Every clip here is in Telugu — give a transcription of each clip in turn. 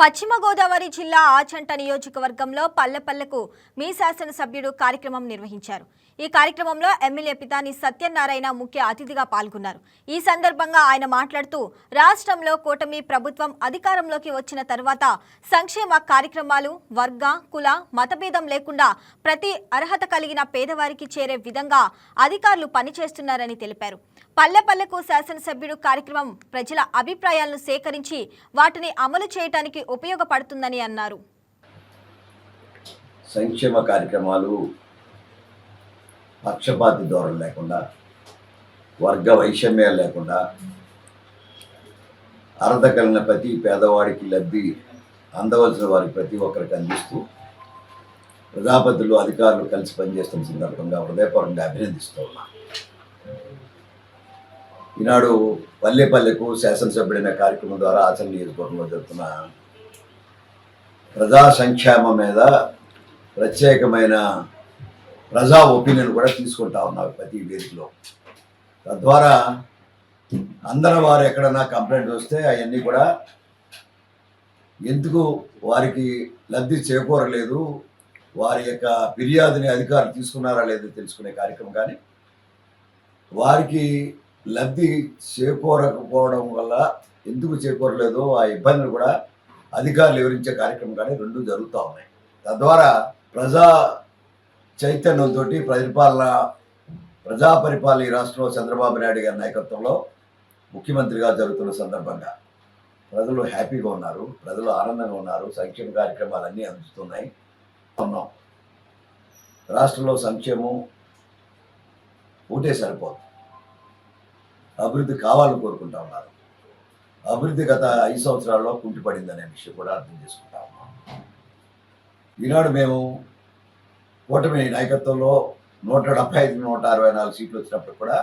పశ్చిమ గోదావరి జిల్లా ఆచంట నియోజకవర్గంలో పల్లెపల్లెకు మీ శాసనసభ్యుడు కార్యక్రమం నిర్వహించారు. ఈ కార్యక్రమంలో ఎమ్మెల్యే పితాని సత్యనారాయణ ముఖ్య అతిథిగా పాల్గొన్నారు. ఈ సందర్భంగా ఆయన మాట్లాడుతూ రాష్ట్రంలో కూటమి ప్రభుత్వం అధికారంలోకి వచ్చిన తర్వాత సంక్షేమ కార్యక్రమాలు వర్గ కుల మతభేదం లేకుండా ప్రతి అర్హత కలిగిన పేదవారికి చేరే విధంగా అధికారులు పనిచేస్తున్నారని తెలిపారు. పల్లె పల్లెకు శాసనసభ్యుడు కార్యక్రమం ప్రజల అభిప్రాయాలను సేకరించి వాటిని అమలు చేయడానికి ఉపయోగపడుతుందని అన్నారు. సంక్షేమ కార్యక్రమాలు పక్షపాతి ధోరణి లేకుండా వర్గ వైషమ్యాలు లేకుండా అర్హత కలిగిన ప్రతి పేదవాడికి లబ్ధి అందవలసిన వారికి ప్రతి ఒక్కరికి అందిస్తూ ప్రజాపతులు అధికారులు కలిసి పనిచేస్తున్న సందర్భంగా హృదయపూర్వకంగా అభినందిస్తూ ఉన్నా. ఈనాడు పల్లె పల్లెకు శాసనసభ్యుడైన కార్యక్రమం ద్వారా ఆచరణ నియోజకవర్గంలో జరుగుతున్న ప్రజా సంక్షేమం మీద ప్రత్యేకమైన ప్రజా ఒపీనియన్ కూడా తీసుకుంటా ఉన్నారు ప్రతి వేదికలో తద్వారా అందరి వారు ఎక్కడన్నా కంప్లైంట్ వస్తే అవన్నీ కూడా ఎందుకు వారికి లబ్ధి చేకూరలేదు వారి యొక్క ఫిర్యాదుని అధికారులు తీసుకున్నారా లేదో తెలుసుకునే కార్యక్రమం కానీ వారికి లబ్ధి చేకూరకపోవడం వల్ల ఎందుకు చేకూరలేదో ఆ ఇబ్బందులు కూడా అధికారులు వివరించే కార్యక్రమం కానీ రెండు జరుగుతూ ఉన్నాయి. తద్వారా ప్రజా చైతన్యంతో పరిపాలన ప్రజా పరిపాలన ఈ రాష్ట్రంలో చంద్రబాబు నాయుడు గారి నాయకత్వంలో ముఖ్యమంత్రిగా జరుగుతున్న సందర్భంగా ప్రజలు హ్యాపీగా ఉన్నారు ప్రజలు ఆనందంగా ఉన్నారు సంక్షేమ కార్యక్రమాలు అన్నీ అందుతున్నాయి. ఉన్నాం. రాష్ట్రంలో సంక్షేమం ఒకటే సరిపోదు. అభివృద్ధి కావాలని కోరుకుంటా ఉన్నారు. అభివృద్ధి గత ఐదు సంవత్సరాల్లో కుంటిపడిందనే విషయం కూడా అర్థం చేసుకుంటా ఉన్నాం. ఈనాడు మేము కూటమి నాయకత్వంలో నూట డెబ్బై ఐదు నూట అరవై నాలుగు సీట్లు వచ్చినప్పుడు కూడా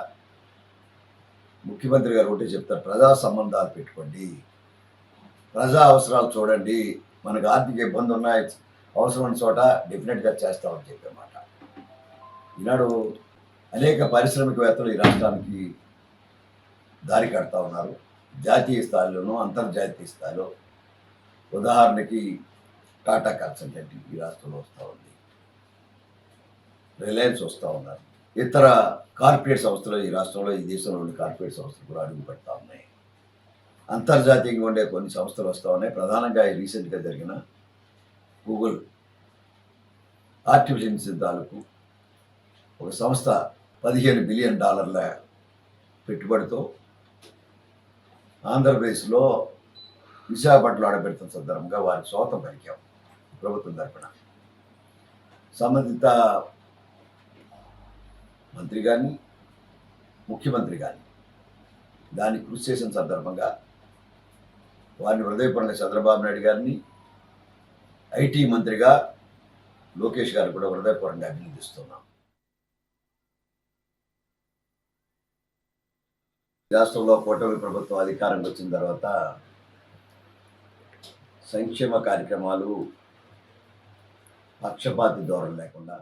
ముఖ్యమంత్రి గారు ఒకటే చెప్తారు ప్రజా సంబంధాలు పెట్టుకోండి. ప్రజా అవసరాలు చూడండి. మనకు ఆర్థిక ఇబ్బంది ఉన్నాయి అవసరమైన చోట డెఫినెట్గా చేస్తామని చెప్పమాట. ఈనాడు అనేక పారిశ్రామికవేత్తలు ఈ రాష్ట్రానికి దారి కడతా ఉన్నారు. జాతీయ స్థాయిలోనూ అంతర్జాతీయ స్థాయిలో ఉదాహరణకి టాటా కన్సల్టెంట్ ఈ రాష్ట్రంలో వస్తూ ఉంది. రిలయన్స్ వస్తూ ఉన్నారు. ఇతర కార్పొరేట్ సంస్థలు ఈ రాష్ట్రంలో ఈ దేశంలో ఉండే కార్పొరేట్ సంస్థలు కూడా అడుగు పెడతా ఉన్నాయి. అంతర్జాతీయంగా ఉండే కొన్ని సంస్థలు వస్తూ ఉన్నాయి. ప్రధానంగా ఈ రీసెంట్గా జరిగిన గూగుల్ ఆర్టిఫిషియల్ సిద్ధాలకు ఒక సంస్థ పదిహేను బిలియన్ డాలర్ల పెట్టుబడితో ఆంధ్రప్రదేశ్లో విశాఖపట్నంలో ఆడబెడుతున్న సందర్భంగా వారి స్వాతం పలికాం ప్రభుత్వం తరపున. సంబంధిత మంత్రి కానీ ముఖ్యమంత్రి కానీ దాన్ని కృషి చేసిన సందర్భంగా వారిని హృదయపూర్వకంగా చంద్రబాబు నాయుడు గారిని ఐటీ మంత్రిగా లోకేష్ గారు కూడా హృదయపూర్వకంగా అభినందిస్తున్నాం. రాష్ట్రంలో కూటమి ప్రభుత్వం అధికారంలో వచ్చిన తర్వాత సంక్షేమ కార్యక్రమాలు పక్షపాతి ధోరణి లేకుండా